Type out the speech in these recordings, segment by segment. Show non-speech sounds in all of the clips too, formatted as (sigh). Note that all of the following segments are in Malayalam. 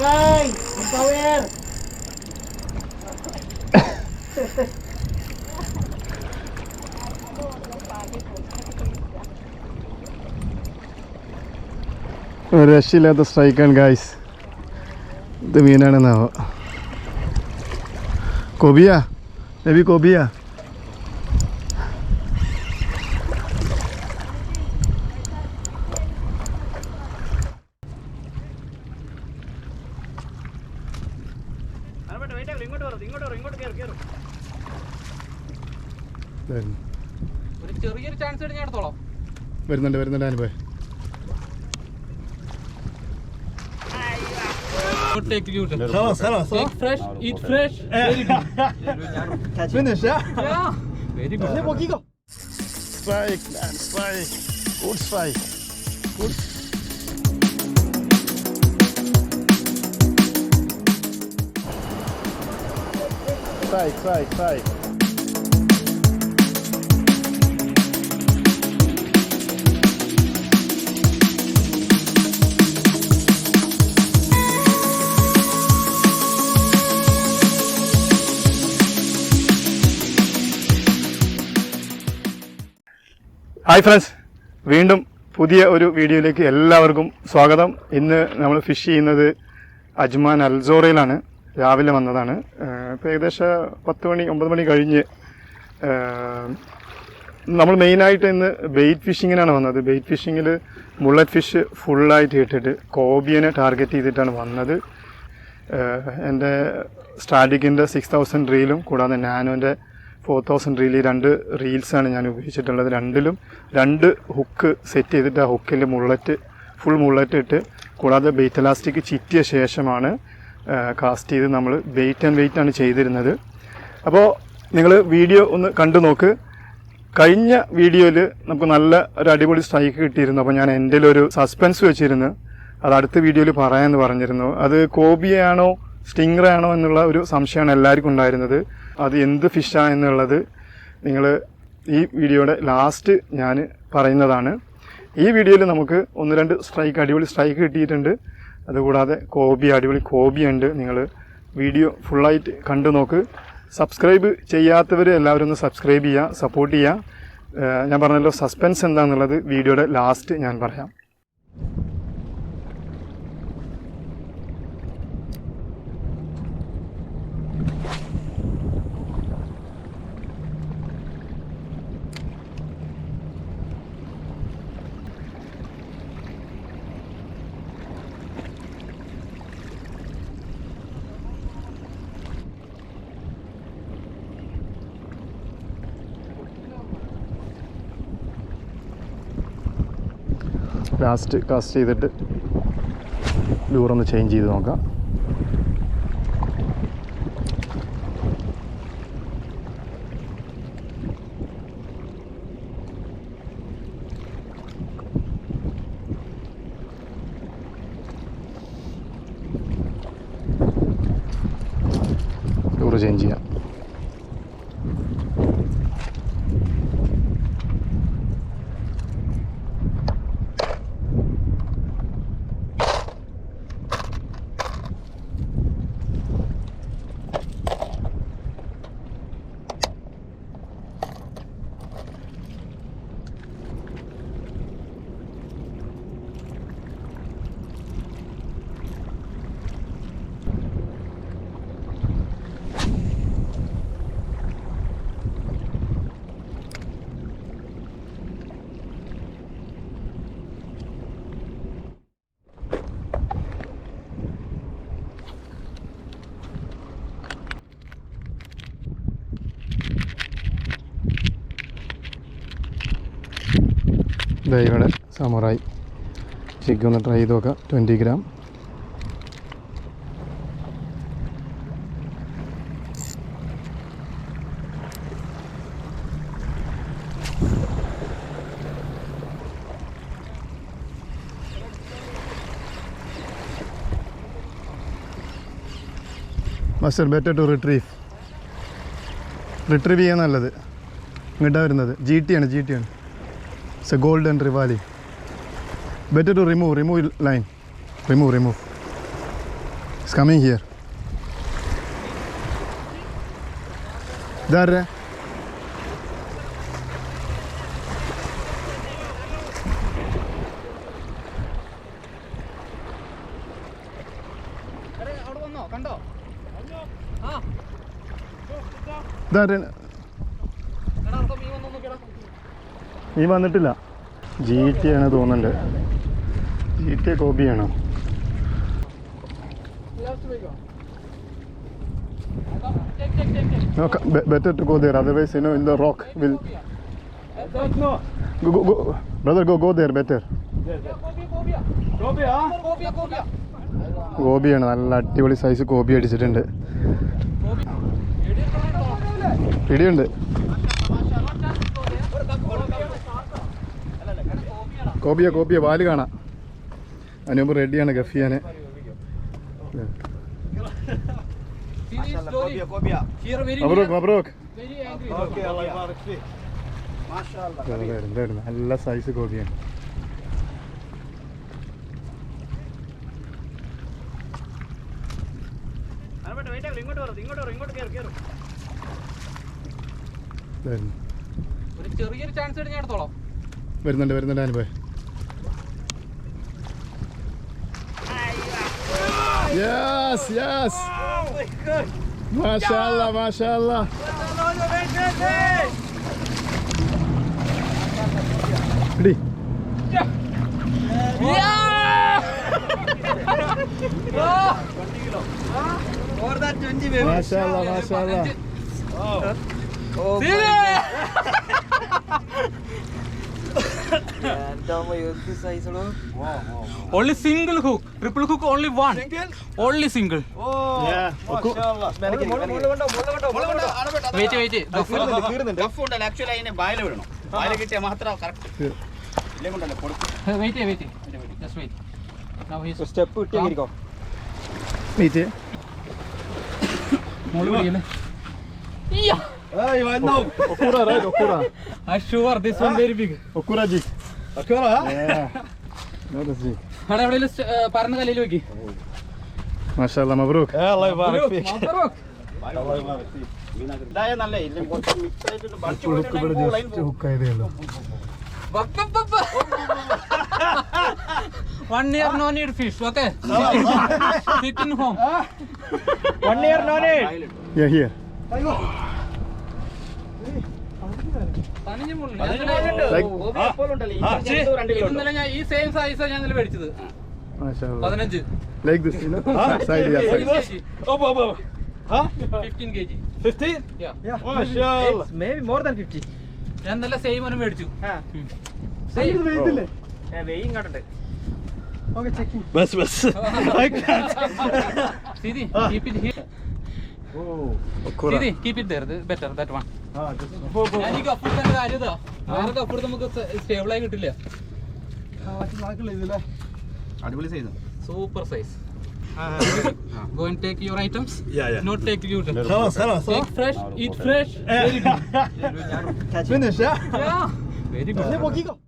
Fly! Power! ഒരു രക്ഷയില്ലാത്ത സ്ട്രൈക്കാണ് ഗായ്സ് ഇത് മീനാണെന്നാവോ കൊബിയ നബി കൊബിയ ഒരു ചെറിയൊരു ചാൻസ് ഞാൻ എടുത്തോളാം വരുന്നുണ്ട് വരുന്നുണ്ട് അനുഭവ Take you. خلاص خلاص Take fresh, eat fresh. Very good. Finish, yeah? Yeah. Very good. poquito. Strike, man, strike. Good strike. Good. Strike, strike, strike. Hi friends. വീണ്ടും പുതിയ ഒരു വീഡിയോയിലേക്ക് എല്ലാവർക്കും സ്വാഗതം. ഇന്ന് നമ്മൾ ഫിഷ് ചെയ്യുന്നത് അജ്മാൻ അൽസോറയിലാണ് രാവിലെ വന്നതാണ്. ഇപ്പോൾ ഏകദേശം പത്ത് മണി ഒമ്പത് മണി കഴിഞ്ഞ് നമ്മൾ മെയിനായിട്ട് ഇന്ന് ബെയ്റ്റ് ഫിഷിങ്ങിനാണ് വന്നത്. ബെയ്റ്റ് ഫിഷിങ്ങിൽ ബുള്ളറ്റ് ഫിഷ് ഫുള്ളായിട്ട് ഇട്ടിട്ട് കോബിയനെ ടാർഗറ്റ് ചെയ്തിട്ടാണ് വന്നത്. എന്റെ സ്റ്റാറ്റിക്കിന്റെ സിക്സ് തൗസൻഡ് റീലും കൂടാതെ നാനോന്റെ ഫോർ തൗസൻഡ് റീലിൽ രണ്ട് റീൽസാണ് ഞാൻ ഉപയോഗിച്ചിട്ടുള്ളത്. രണ്ടിലും രണ്ട് ഹുക്ക് സെറ്റ് ചെയ്തിട്ട് ആ ഹുക്കിൽ മുള്ളറ്റ് ഫുൾ മുള്ളറ്റ് ഇട്ട് കൂടാതെ ബെയ്റ്റ് എലാസ്റ്റിക് ചിറ്റിയ ശേഷമാണ് കാസ്റ്റ് ചെയ്ത് നമ്മൾ വെയിറ്റ് ആൻഡ് വെയിറ്റ് ആണ് ചെയ്തിരുന്നത്. അപ്പോൾ നിങ്ങൾ വീഡിയോ ഒന്ന് കണ്ടു നോക്ക്. കഴിഞ്ഞ വീഡിയോയിൽ നമുക്ക് നല്ല ഒരു അടിപൊളി സ്ട്രൈക്ക് കിട്ടിയിരുന്നു. അപ്പോൾ ഞാൻ എന്റെ ഒരു സസ്പെൻസ് വെച്ചിരുന്നു. അത് അടുത്ത വീഡിയോയിൽ പറയാമെന്ന് പറഞ്ഞിരുന്നു. അത് കോബിയാണോ സ്റ്റിംഗറാണോ എന്നുള്ള ഒരു സംശയമാണ് എല്ലാവർക്കും ഉണ്ടായിരുന്നത്. അത് എന്ത് ഫിഷാണ് എന്നുള്ളത് നിങ്ങൾ ഈ വീഡിയോയുടെ ലാസ്റ്റ് ഞാൻ പറയുന്നതാണ്. ഈ വീഡിയോയിൽ നമുക്ക് ഒന്ന് രണ്ട് സ്ട്രൈക്ക് അടിപൊളി സ്ട്രൈക്ക് കിട്ടിയിട്ടുണ്ട്. അതുകൂടാതെ കോബി അടിപൊളി കോബി ഉണ്ട്. നിങ്ങൾ വീഡിയോ ഫുള്ളായിട്ട് കണ്ടു നോക്ക്. സബ്സ്ക്രൈബ് ചെയ്യാത്തവർ എല്ലാവരും ഒന്ന് സബ്സ്ക്രൈബ് ചെയ്യുക സപ്പോർട്ട് ചെയ്യുക. ഞാൻ പറഞ്ഞല്ലോ സസ്പെൻസ് എന്താണെന്നുള്ളത് വീഡിയോയുടെ ലാസ്റ്റ് ഞാൻ പറയാം. ലാസ്റ്റ് കാസ്റ്റ് ചെയ്തിട്ട് ലൂറൊന്ന് ചേഞ്ച് ചെയ്ത് നോക്കാം. ലൂറ് ചേഞ്ച് ചെയ്യാം. ദേ ഇവിടെ സമറായി ചിക്കൻ ഒന്ന് ട്രൈ ചെയ്ത് നോക്കാം. Twenty gram master better to retrieve retrieve ചെയ്യാൻ നല്ലത്. ഇങ്ങോട്ടാണ് വരുന്നത്. ജി ടി ആണ് ജി ടി ആണ്. It's a golden Rivali. Better to remove, remove line. Remove, remove. It's coming here. There. There. ഈ വന്നിട്ടില്ല. ജി ടി ആണ് തോന്നണ്ട് ജി ടി കോപ്പിയാണോ നോക്കാം. ബെറ്റർ ഗോ ദിയർ അതർവൈസ് ഇനോ in the rock will brother go go there better ഗോപിയാണ് നല്ല അടിപൊളി സൈസ് കോപ്പി അടിച്ചിട്ടുണ്ട്. ഇടിയുണ്ട്. കോപ്പിയോ കോപ്പിയോ പാൽ കാണാം. അതിന് മുമ്പ് റെഡിയാണ് ഗഫ് ചെയ്യാൻ നല്ല സൈസ് കോപ്പിയാണ് ഒരു ചെറിയൊരു ചാൻസ് എടുക്കാൻ എടുത്തോളാം. വരുന്നുണ്ട് വരുന്നുണ്ട് അനുഭവം Yes, yes. Maşallah, maşallah. Free. Yeah! Oradan döndü be. Maşallah, maşallah. Oh. Seni! (laughs) എടുത്തോളാം വരുന്നുണ്ട് വരുന്നുണ്ട് അനുഭവ യെസ് യെസ് മാഷാല്ല മാഷാല്ല ഇടി More than 20 baby. മാഷാല്ല മാഷാല്ല only single hook triple hook only one only single Oh, mashallah. Wait മുകളിൽ ആക്ച്വലി അതിനെ ബായില് വിടണം ബായില് കിട്ടിയാൽ മാത്രം കറക്റ്റ് ഇല്ലേ കൊണ്ടല്ലേ കൊടുക്കും wait wait just wait now he's step കിട്ടിയിരിക്കോ meet മോള് പിടിയല്ലേ ഒക്കൂറ right ഒക്കൂറ I sure this one very big ഒക്കൂറ G അവിടെ എവിടെയെങ്കിലും പറന്ന കല്ലിൽ വെക്കി മാഷാല്ല മബ്രൂക്ക് ഇതായ നല്ല ഇല്ലെങ്കിൽ കുറച്ച് മിക്സ് ആയിട്ട് ബൾക്കി ഹുക്ക് ഇവിടെ ജസ്റ്റ് ഹുക്ക് ആയതേ ഉള്ളൂ one year no need fish okay sit in home one year no need Yeah, here. ഇന്നലെ ഞാൻ ഈ സെയിം സൈസ് ഞാൻ ഇന്നലെ മേടിച്ചത്. പതിനഞ്ച് Like this, you know? Side, yeah, side. Fifteen K G 15 മാഷാഅല്ലാ Maybe more than 50. ഞാൻ നല്ല സെയിം ഒന്ന് മേടിച്ചു ബസ് ബസ് Didi, keep it there. Better that one. ഞാൻ ഈ കപ്പുറത്തെ കാര്യം ഇതാ വേറെ കപ്പുറത്ത് നമുക്ക് സ്റ്റേബിൾ ആയി കിട്ടില്ല അടിപൊളി size super size Go and take your items. Yeah, yeah. Not take you. Salas, salas. Take fresh, eat fresh. Very good. Finish, yeah? Yeah. Very good.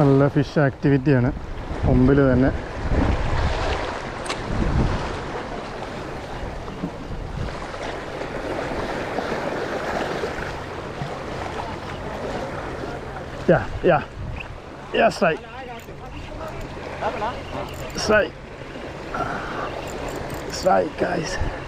നല്ല ഫിഷ് ആക്ടിവിറ്റിയാണ് മുമ്പിൽ തന്നെ. Strike strike guys yeah, yeah. yeah,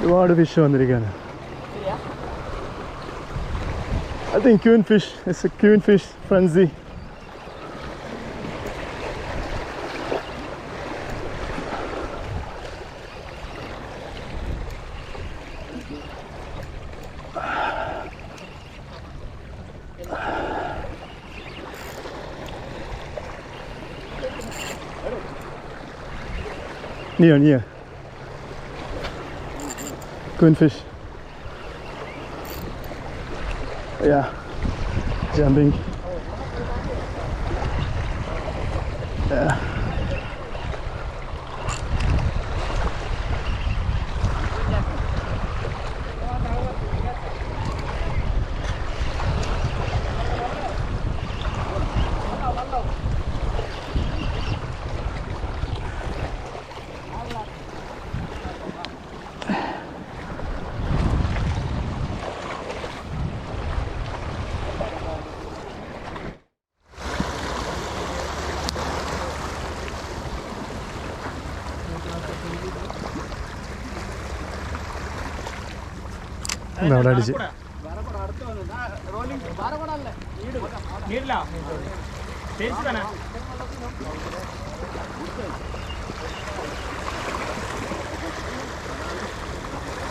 ഒരുപാട് ഫിഷ് വന്നിരിക്കുകയാണ് I think queen fish it's a queen fish ഫ്രൻസി Near, near. günstig. Ja, Jumping. അവിടെ അടിച്ച്.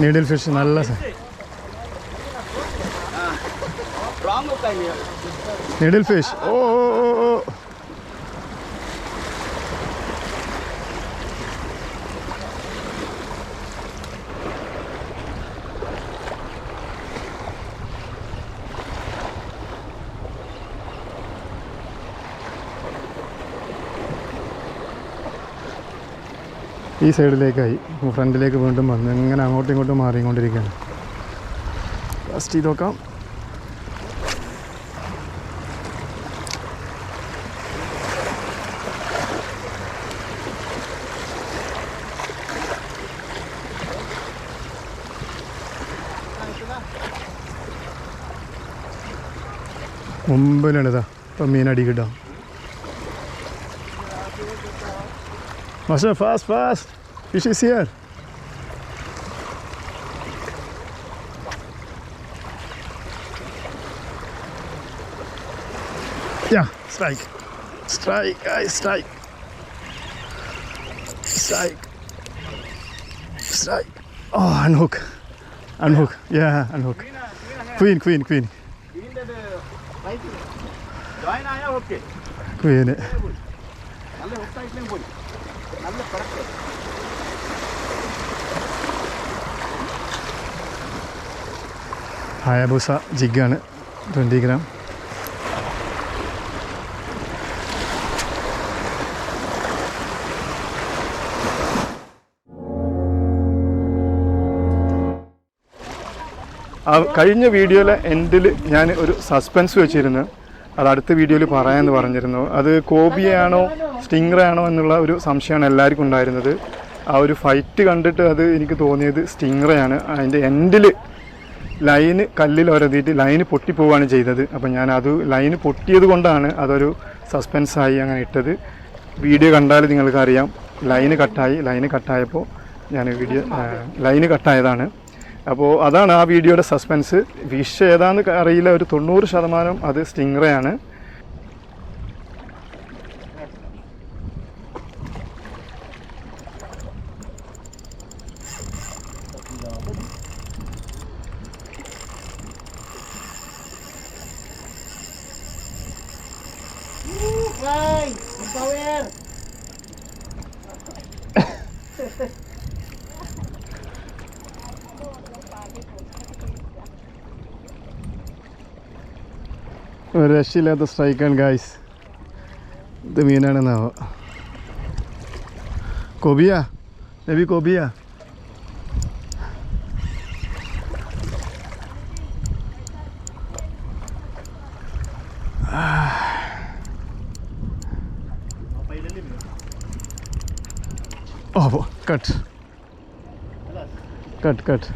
നീഡിൽ ഫിഷ് നല്ല നീഡിൽ ഫിഷ് ഓ ഓ ഓ. സൈഡിലേക്കായി ഫ്രണ്ടിലേക്ക് വീണ്ടും വന്ന്. ഇങ്ങനെ അങ്ങോട്ടും ഇങ്ങോട്ടും മാറിക്കൊണ്ടിരിക്കുകയാണ്. ഫസ്റ്റ് ചെയ്ത് നോക്കാം. മുമ്പിലാണിതാ. ഇപ്പം മീൻ അടി കിട്ടാം fast fast, Ist es hier? Ja, Strike. Strike, guys, Strike. Strike. Strike. Oh, ein Hook. Ein Hook. Ja, ein Hook. Queen, Queen, Queen. Queen. Queen. Hayabusa ജിഗാണ് twenty gram കഴിഞ്ഞ വീഡിയോയിലെ എൻഡിൽ ഞാൻ ഒരു സസ്പെൻസ് വെച്ചിരുന്നു. അത് അടുത്ത വീഡിയോയിൽ പറയാമെന്ന് പറഞ്ഞിരുന്നു. അത് കോബിയാണോ സ്റ്റിംഗറാണോ എന്നുള്ള ഒരു സംശയമാണ് എല്ലാവർക്കും ഉണ്ടായിരുന്നത്. ആ ഒരു ഫൈറ്റ് കണ്ടിട്ട് അത് എനിക്ക് തോന്നിയത് സ്റ്റിങ്റയാണ് അതിന്റെ എൻഡിൽ ലൈന് കല്ലിൽ ഒരതിയിട്ട് ലൈന് പൊട്ടിപ്പോവാണ് ചെയ്തത്. അപ്പം ഞാൻ അത് ലൈന് പൊട്ടിയത് കൊണ്ടാണ് അതൊരു സസ്പെൻസായി അങ്ങനെ ഇട്ടത്. വീഡിയോ കണ്ടാൽ നിങ്ങൾക്ക് അറിയാം ലൈന് കട്ടായി. ലൈന് കട്ടായപ്പോൾ ഞാൻ വീഡിയോ ലൈന് കട്ടായതാണ്. അപ്പോൾ അതാണ് ആ വീഡിയോയുടെ സസ്പെൻസ് വിഷ് ഏതാണെന്ന് അറിയില്ല. ഒരു തൊണ്ണൂറ് ശതമാനം അത് സ്റ്റിംഗ്രയാണ് ഒരു രക്ഷയില്ലാത്ത സ്ട്രൈക്കാണ് ഗായ്സ് ഇത് മീനാണെന്നാവോ? കൊബിയ? നബി കൊബിയ? Oh cut cut cut